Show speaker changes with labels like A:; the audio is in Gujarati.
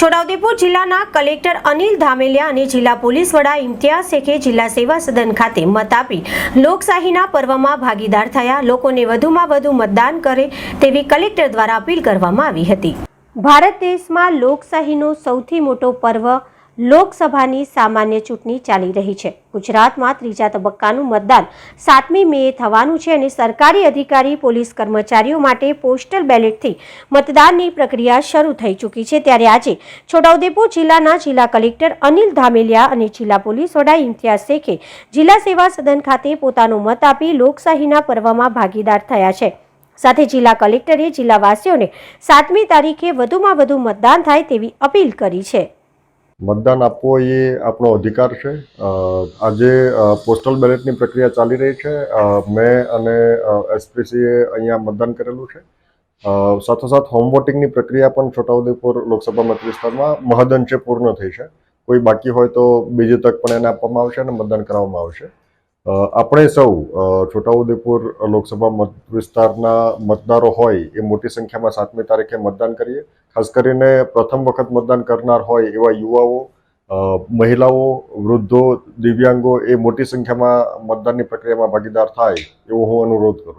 A: છોટાઉદેપુર જિલ્લાના કલેક્ટર અનિલ ધામેલિયા અને જિલ્લા પોલીસ વડા ઇમ્તિયાઝ શેખે જિલ્લા સેવા સદન ખાતે મત આપી લોકશાહીના પર્વમાં ભાગીદાર થયા. લોકોને વધુમાં વધુ મતદાન કરે તેવી કલેક્ટર દ્વારા અપીલ કરવામાં આવી હતી. ભારત દેશમાં લોકશાહીનો સૌથી મોટો પર્વ લોકસભાની સામાન્ય ચૂંટણી ચાલી રહી છે. ગુજરાતમાં ત્રીજા તબક્કાનું મતદાન સાતમી મેએ થવાનું છે અને સરકારી અધિકારી, પોલીસ કર્મચારીઓ માટે પોસ્ટલ બેલેટથી મતદાનની પ્રક્રિયા શરૂ થઈ ચૂકી છે. ત્યારે આજે છોટાઉદેપુર જિલ્લાના જિલ્લા કલેક્ટર અનિલ ધામેલિયા અને જિલ્લા પોલીસ વડા ઇમ્તિયાઝ શેખે જિલ્લા સેવા સદન ખાતે પોતાનો મત આપી લોકશાહીના પર્વમાં ભાગીદાર થયા છે. સાથે જિલ્લા કલેક્ટરે જિલ્લાવાસીઓને સાતમી તારીખે વધુમાં વધુ મતદાન થાય તેવી અપીલ કરી છે.
B: મતદાન આપવો એ આપણો અધિકાર છે. આજે પોસ્ટલ બેલેટની પ્રક્રિયા ચાલી રહી છે. મેં અને એસપીસીએ અહીંયા મતદાન કરેલું છે. સાથોસાથ હોમ વોટિંગની પ્રક્રિયા પણ છોટાઉદેપુર લોકસભા મત વિસ્તારમાં મહદઅંશે પૂર્ણ થઈ છે. કોઈ બાકી હોય તો બીજી તક પણ એને આપવામાં આવશે અને મતદાન કરાવવામાં આવશે. આપણે સૌ છોટાઉદેપુર લોકસભા મત વિસ્તારના મતદારો હોય એ મોટી સંખ્યામાં સાતમી તારીખે મતદાન કરીએ. ખાસ કરીને પ્રથમ વખત મતદાન કરનાર હોય એવા યુવાઓ મહિલાઓ, વૃદ્ધો, દિવ્યાંગો એ મોટી સંખ્યામાં મતદાનની પ્રક્રિયામાં ભાગીદાર થાય એવો હું અનુરોધ કરું